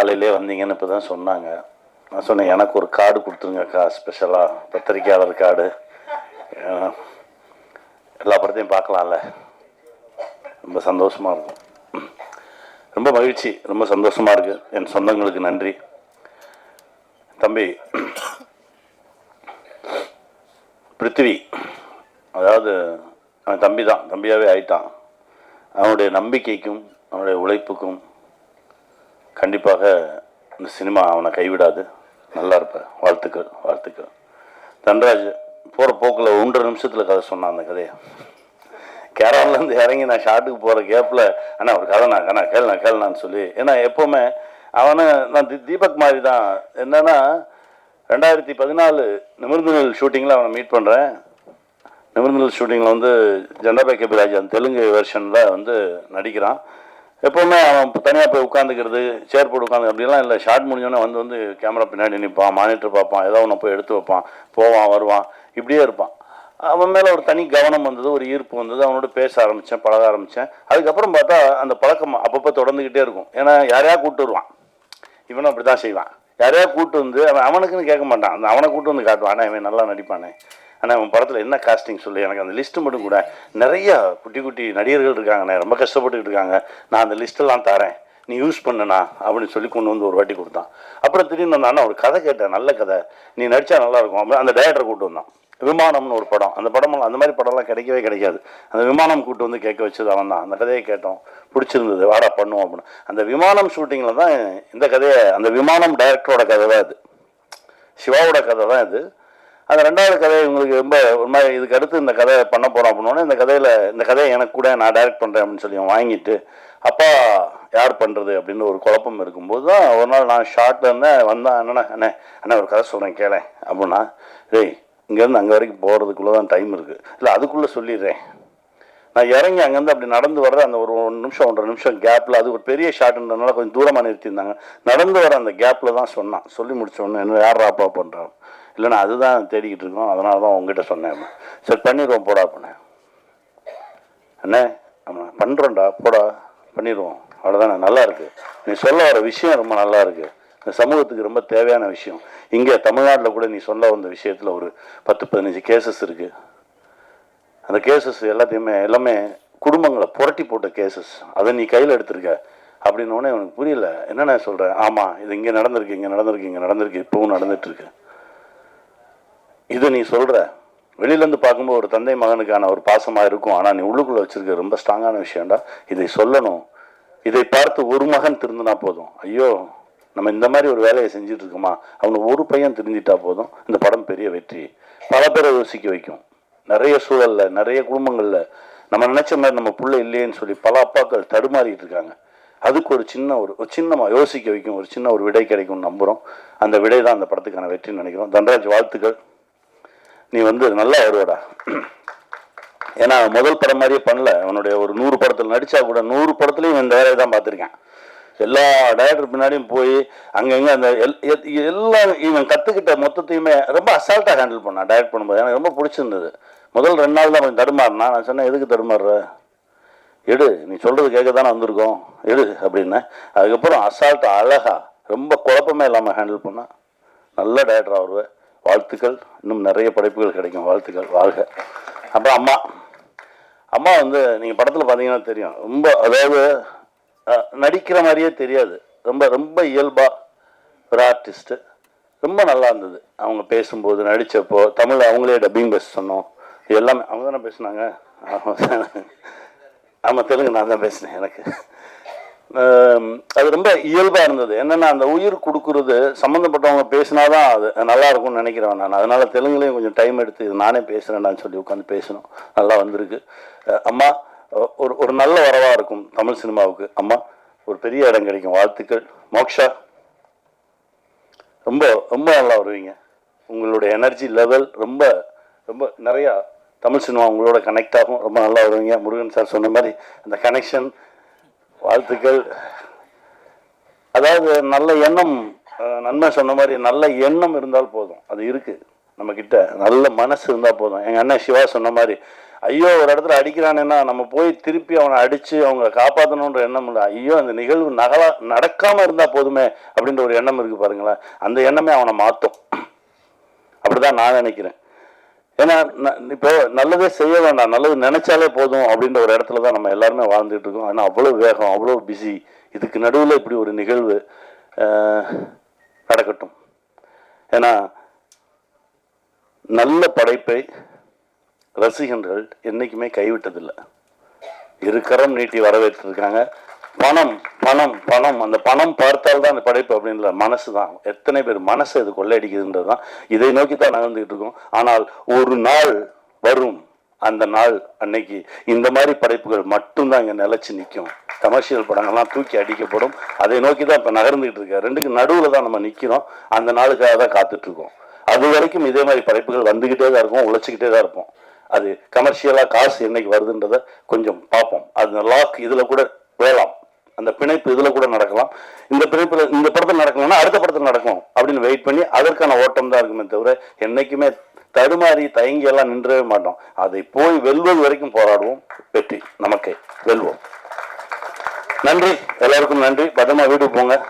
காலையிலே வந்தீங்கன்னு இப்போ தான் சொன்னாங்க. நான் சொன்னேன் எனக்கு ஒரு கார்டு கொடுத்துருங்கக்கா ஸ்பெஷலாக பத்திரிக்கையாளர் கார்டு. எல்லா படத்தையும் பார்க்கலாம்ல. ரொம்ப சந்தோஷமாக இருக்கும். ரொம்ப மகிழ்ச்சி ரொம்ப சந்தோஷமாக இருக்குது என் சொந்தங்களுக்கு நன்றி. தம்பி பிருத்திவி அதாவது அவன் தம்பி தான் தம்பியாகவே ஆயிட்டான். அவனுடைய நம்பிக்கைக்கும் அவனுடைய உழைப்புக்கும் கண்டிப்பாக இந்த சினிமா அவனை கைவிடாது. நல்லா இருப்ப வாழ்த்துக்கள் வாழ்த்துக்கள். தன்ராஜ் போகிற போக்கில் ஒன்றரை நிமிஷத்தில் கதை சொன்னான் அந்த கதையை. கேரளாலேருந்து இறங்கி நான் ஷாட்டுக்கு போகிற கேப்பில் அண்ணா ஒரு கதை நான் அண்ணா கேள் நான் கேள்னான்னு சொல்லி. ஏன்னா எப்போவுமே அவனை நான் தி- தீபக் மாதிரி தான் என்னென்னா ரெண்டாயிரத்தி பதினாலு நிமிர்ந்துகள் ஷூட்டிங்கில் அவனை மீட் பண்ணுறேன் நிமிர்ந்துகள் ஷூட்டிங்கில் வந்து ஜெண்டாபாய் கபிராஜ் அந்த தெலுங்கு வெர்ஷனில் வந்து நடிக்கிறான். எப்போவுமே அவன் தனியாக போய் உட்காந்துக்கிறது சேர் போட்டு உட்காந்து அப்படிலாம் இல்லை. ஷார்ட் முடிஞ்சோடனே வந்து வந்து கேமரா பின்னாடி நிற்பான் மானிட்டர் பார்ப்பான் ஏதோ ஒன்று போய் எடுத்து வைப்பான். போவான் வருவான். இப்படியே இருப்பான். அவன் மேலே ஒரு தனி கவனம் வந்தது ஒரு ஈர்ப்பு வந்தது. அவனோட பேச ஆரம்பித்தேன் பழக ஆரம்பித்தேன் அதுக்கப்புறம் பார்த்தா அந்த பழக்கம் அப்பப்போ தொடர்ந்துக்கிட்டே இருக்கும். ஏன்னா யாரையா கூப்பிட்டு வருவான்? இவனும் அப்படி தான் செய்வான். யாரையா கூப்பிட்டு வந்து அவன் அவனுக்குன்னு கேட்க மாட்டான். அந்த அவனை கூட்டு வந்து காட்டுவான். ஆனால் இவன் நல்லா நடிப்பானே. ஆனால் அவன் படத்தில் என்ன காஸ்டிங் சொல்லி? எனக்கு அந்த லிஸ்ட்டு மட்டும் கூட. நிறையா குட்டி குட்டி நடிகர்கள் இருக்காங்கண்ணே ரொம்ப கஷ்டப்பட்டுக்கிட்டு இருக்காங்க. நான் அந்த லிஸ்ட்டெல்லாம் தரேன். நீ யூஸ் பண்ணனா அப்படின்னு சொல்லி கொண்டு வந்து ஒரு வாட்டி கொடுத்தான். அப்புறம் திடீர்னு அந்த அண்ணா ஒரு கதை கேட்டேன் நல்ல கதை. நீ நடித்தா நல்லாயிருக்கும். அப்படின்னு அந்த டேரக்டரை கூட்டு வந்தான். விமானம்னு ஒரு படம். அந்த படமெல்லாம் அந்த மாதிரி படம்லாம் கிடைக்கவே கிடைக்காது. அந்த விமானம் கூட்டு வந்து கேட்க வச்சது அவன் தான். அந்த கதையை கேட்டோம். பிடிச்சிருந்தது. வாடா பண்ணுவோம் அப்படின்னு. அந்த விமானம் ஷூட்டிங்கில் தான் இந்த கதையை அந்த விமானம் டைரக்டரோட கதை தான் இது. சிவாவோட கதை தான் இது. அந்த ரெண்டாவது கதை இவங்களுக்கு ரொம்ப ஒரு மாதிரி இதுக்கு அடுத்து இந்த கதை பண்ண போகிறோம் அப்படின்னோடனே இந்த கதையில் இந்த கதையை எனக்கு கூட நான் டைரக்ட் பண்ணுறேன் அப்படின்னு சொல்லி வாங்கிட்டு அப்பா யார் பண்ணுறது அப்படின்னு ஒரு குழப்பம் இருக்கும்போது தான் ஒரு நாள் நான் ஷார்ட்டில் இருந்தேன் வந்தேன் என்னண்ணா அண்ணே அண்ணே ஒரு கதை சொல்கிறேன் கேளேன் அப்படின்னா டேய் இங்கேருந்து அங்கே வரைக்கும் போகிறதுக்குள்ளே தான் டைம் இருக்குது இல்லை அதுக்குள்ளே சொல்லிடுறேன். நான் இறங்கி அங்கேருந்து அப்படி நடந்து வர்ற அந்த ஒரு ஒரு நிமிஷம் ஒன்றரை நிமிஷம் கேப்பில் அது ஒரு பெரிய ஷார்ட்ன்றதுனால கொஞ்சம் தூரமாக நிறுத்தியிருந்தாங்க. நடந்து வர அந்த கேப்பில் தான் சொன்னான். சொல்லி முடிச்சோடனே என்ன யார் அப்பா பண்ணுறான் இல்லைண்ணா அதுதான் தேடிக்கிட்டு இருக்கோம். அதனால தான் உங்ககிட்ட சொன்னேன். சரி பண்ணிடுவோம் போடா பண்ணேன் அண்ணே ஆமாம் பண்ணுறோம்டா போடா பண்ணிடுவோம். அவ்வளோதானே நல்லா இருக்குது நீ சொல்ல வர விஷயம் ரொம்ப நல்லாயிருக்கு இந்த சமூகத்துக்கு ரொம்ப தேவையான விஷயம். இங்கே தமிழ்நாட்டில் கூட நீ சொல்ல வந்த விஷயத்தில் ஒரு பத்து பதினஞ்சு கேசஸ் இருக்குது அந்த கேசஸ் எல்லாத்தையுமே எல்லாமே குடும்பங்களை புரட்டி போட்ட கேசஸ் அதை நீ கையில் எடுத்திருக்க. அப்படின்னோடனே எனக்கு புரியல. என்னென்ன சொல்கிறேன் ஆமாம் இது இங்கே நடந்திருக்கு இங்கே நடந்திருக்கு இங்கே நடந்திருக்கு இப்போவும் நடந்துகிட்ருக்கு இதை நீ சொல்கிற வெளியிலேருந்து பார்க்கும்போது ஒரு தந்தை மகனுக்கான ஒரு பாசமாக இருக்கும். ஆனால் நீ உள்ளுக்குள்ளே வச்சிருக்க ரொம்ப ஸ்ட்ராங்கான விஷயம்டா. இதை சொல்லணும். இதை பார்த்து ஒரு மகன் திருந்தினா போதும். ஐயோ நம்ம இந்த மாதிரி ஒரு வேலையை செஞ்சுட்டு இருக்கோமா? அவனு ஒரு பையன் திருந்திட்டா போதும். இந்த படம் பெரிய வெற்றி. பல பேரை யோசிக்க வைக்கும். நிறைய சூழலில் நிறைய குடும்பங்களில். நம்ம நினச்ச மாதிரி நம்ம பிள்ளை இல்லையேன்னு சொல்லி பல அப்பாக்கள் தடுமாறிட்டு இருக்காங்க. அதுக்கு ஒரு சின்ன ஒரு ஒரு சின்னமாக யோசிக்க வைக்கும். ஒரு சின்ன ஒரு விடை கிடைக்கும்னு நம்புகிறோம் அந்த விடை தான் அந்த படத்துக்கான வெற்றின்னு நினைக்கிறோம். தன்ராஜ் வாழ்த்துக்கள். நீ வந்து நல்லா வருவடா. ஏன்னா அவன் முதல் படம் மாதிரியே பண்ணல. அவனுடைய ஒரு நூறு படத்தில் நடித்தா கூட நூறு படத்துலையும் இந்த வேலையை தான் பார்த்துருக்கேன். எல்லா டைரக்டர் பின்னாடியும் போய் அங்கங்கே அந்த எல் எல்லாம் இவன் கற்றுக்கிட்ட மொத்தத்தையுமே ரொம்ப அசால்ட்டாக ஹேண்டில் பண்ணான் டைரக்ட் பண்ணும்போது. எனக்கு ரொம்ப பிடிச்சிருந்தது. முதல் ரெண்டு நாள் தான் கொஞ்சம் தடுமாறினா நான் சொன்னேன் எதுக்கு தடுமாறுற? எடு நீ சொல்கிறது கேட்க தானே வந்திருக்கோம். எடு அப்படின்னு. அதுக்கப்புறம் அசால்ட்டாக அழகா ரொம்ப குழப்பமே இல்லாமல் ஹேண்டில் பண்ணான். நல்ல டைரக்டர் வருவேன். வாழ்த்துக்கள். இன்னும் நிறைய படைப்புகள் கிடைக்கும். வாழ்த்துக்கள். வாழ்க. அப்புறம் அம்மா. அம்மா வந்து நீங்கள் படத்தில் பார்த்தீங்கன்னா தெரியும். ரொம்ப அதாவது நடிக்கிற மாதிரியே தெரியாது. ரொம்ப ரொம்ப இயல்பாக ஒரு ஆர்டிஸ்ட்டு ரொம்ப நல்லா இருந்தது. அவங்க பேசும்போது நடித்தப்போ தமிழ் அவங்களே டப்பிங் பேச சொன்னோம். இது எல்லாமே அவங்க தானே பேசினாங்க? ஆமாம் தெலுங்கு நான் தான் பேசினேன் எனக்கு. அது ரொம்ப இயல்பாக இருந்தது. என்னென்னா அந்த உயிர் கொடுக்குறது சம்மந்தப்பட்டவங்க பேசினாதான் அது நல்லா இருக்கும்னு நினைக்கிறேன் நான். அதனால தெலுங்குலேயும் கொஞ்சம் டைம் எடுத்து இது நானே பேசுகிறேன்டான்னு சொல்லி உட்காந்து பேசணும். நல்லா வந்திருக்கு. அம்மா ஒரு ஒரு நல்ல வரவாக இருக்கும் தமிழ் சினிமாவுக்கு. அம்மா ஒரு பெரிய இடம் கிடைக்கும். வாழ்த்துக்கள். மோக்ஷா ரொம்ப ரொம்ப நல்லா வருவீங்க. உங்களுடைய எனர்ஜி லெவல் ரொம்ப ரொம்ப நிறையா தமிழ் சினிமா உங்களோட கனெக்ட் ஆகும். ரொம்ப நல்லா வருவீங்க. முருகன் சார் சொன்ன மாதிரி அந்த கனெக்ஷன் வாழ்த்துக்கள். அதாவது நல்ல எண்ணம் நன்மை சொன்ன மாதிரி நல்ல எண்ணம் இருந்தால் போதும். அது இருக்கு. நம்ம கிட்ட நல்ல மனசு இருந்தால் போதும். எங்கள் அண்ணன் சிவா சொன்ன மாதிரி ஐயோ ஒரு இடத்துல அடிக்கிறானேன்னா நம்ம போய் திருப்பி அவனை அடித்து அவங்க காப்பாற்றணுன்ற எண்ணம் இல்லை. ஐயோ அந்த நிகழ்வு நகலா நடக்காமல் இருந்தால் போதுமே அப்படின்ற ஒரு எண்ணம் இருக்குது பாருங்களேன். அந்த எண்ணமே அவனை மாற்றும் அப்படிதான் நான் நினைக்கிறேன். ஏன்னா ந- இப்போ நல்லதே செய்ய வேண்டாம் நல்லது நினைச்சாலே போதும் அப்படின்ற ஒரு இடத்துல தான் நம்ம எல்லாருமே வாழ்ந்துட்டு இருக்கோம். ஆனால் அவ்வளோ வேகம் அவ்வளோ பிஸி இதுக்கு நடுவில் இப்படி ஒரு நிகழ்வு நடக்கட்டும். ஏன்னா நல்ல படைப்பை ரசிகர்கள் என்றைக்குமே கைவிட்டதில்லை. இருக்கரம் நீட்டி வரவேற்றிருக்காங்க. பணம் பணம் பணம். அந்த பணம் பார்த்தால் தான் அந்த படைப்பு அப்படின்ற மனசு தான் எத்தனை பேர் மனசு அது கொள்ளையடிக்குதுன்றது தான் இதை நோக்கி தான் நகர்ந்துகிட்டு இருக்கோம். ஆனால் ஒரு நாள் வரும். அந்த நாள் அன்னைக்கு இந்த மாதிரி படைப்புகள் மட்டும்தான் இங்கே நிலச்சி நிற்கும். கமர்ஷியல் படங்கள்லாம் தூக்கி அடிக்கப்படும். அதை நோக்கி தான் இப்போ நகர்ந்துகிட்டு இருக்கேன் ரெண்டுக்கு நடுவில் தான் நம்ம நிற்கிறோம் அந்த நாளுக்காக தான் காத்துட்ருக்கோம் அது வரைக்கும் இதே மாதிரி படைப்புகள் வந்துக்கிட்டே தான் இருக்கும். உழைச்சிக்கிட்டே தான் இருப்போம். அது கமர்ஷியலாக காசு என்னைக்கு வருதுன்றத கொஞ்சம் பார்ப்போம். அந்த லாக் இதில் கூட அந்த பிணைப்பு இதில் கூட நடக்கலாம். இந்த பிணைப்பில் இந்த படத்தில் நடக்கணும்னா அடுத்த படத்தில் நடக்கும் அப்படின்னு வெயிட் பண்ணி அதற்கான ஓட்டம் தான் இருக்குமே தவிர என்னைக்குமே தடுமாறி தயங்கி எல்லாம் நின்றவே மாட்டோம். அதை போய் வெல்வது வரைக்கும் போராடுவோம். வெற்றி. நமக்கே. வெல்வோம். நன்றி. எல்லாருக்கும் நன்றி. பத்திரமா வீட்டுக்கு போங்க.